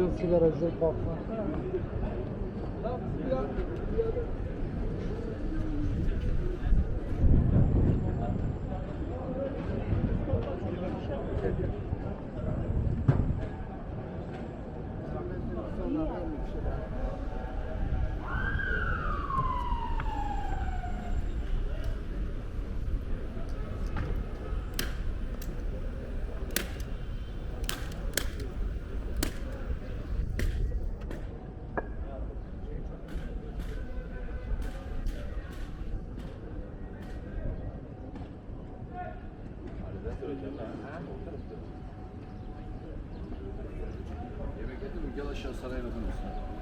Teu sigara zil para 証されるんですね。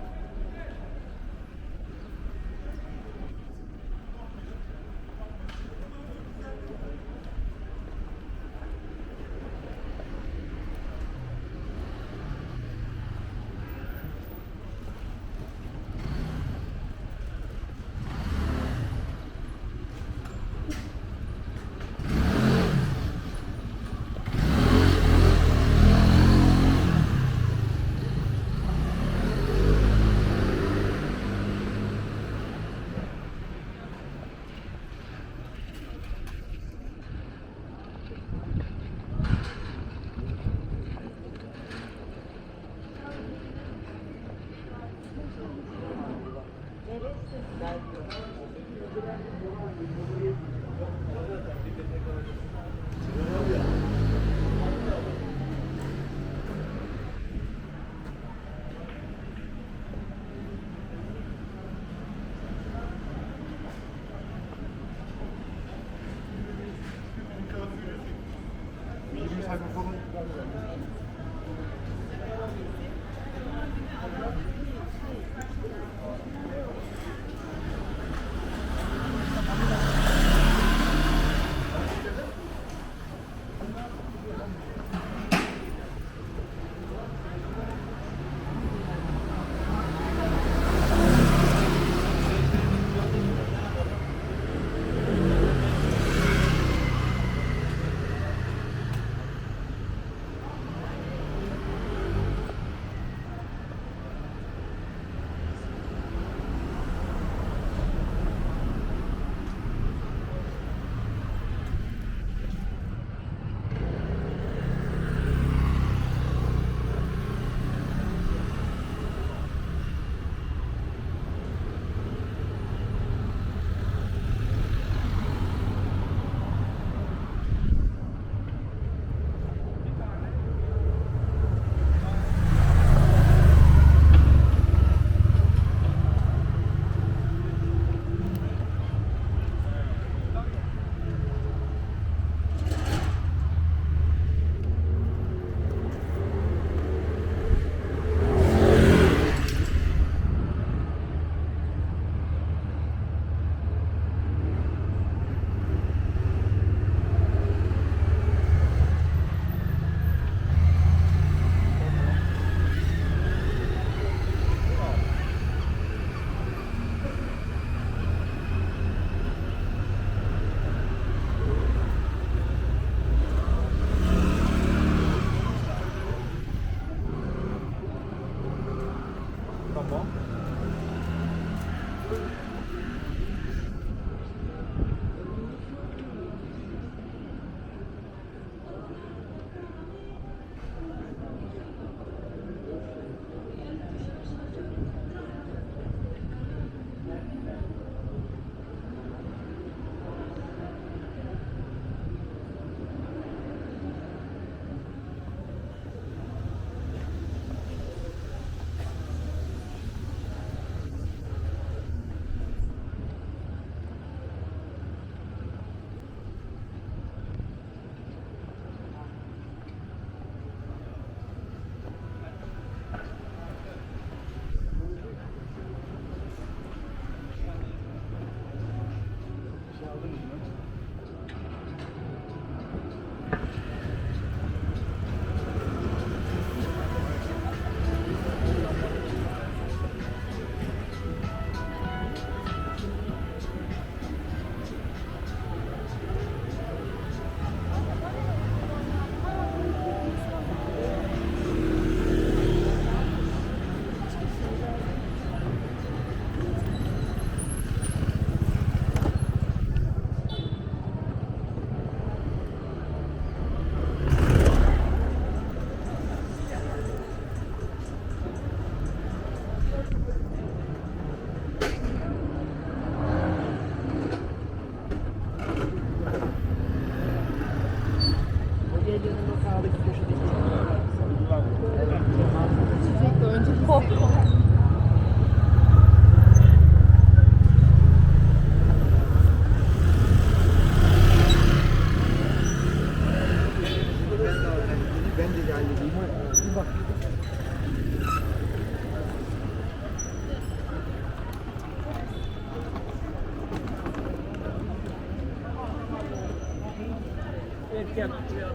Yaptırıyor.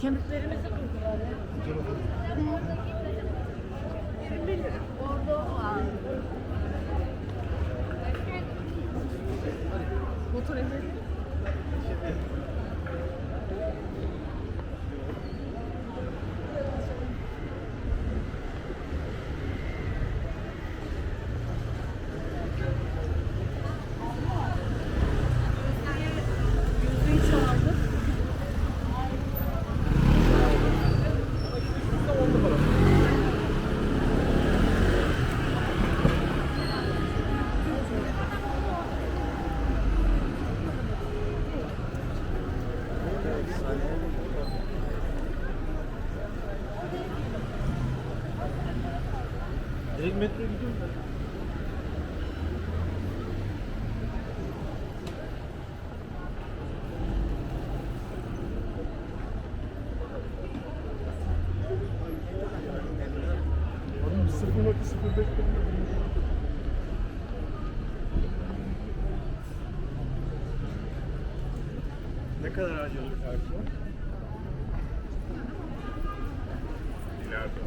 Kemiklerimizi bilir? Orada o. Motor edelim. İleride.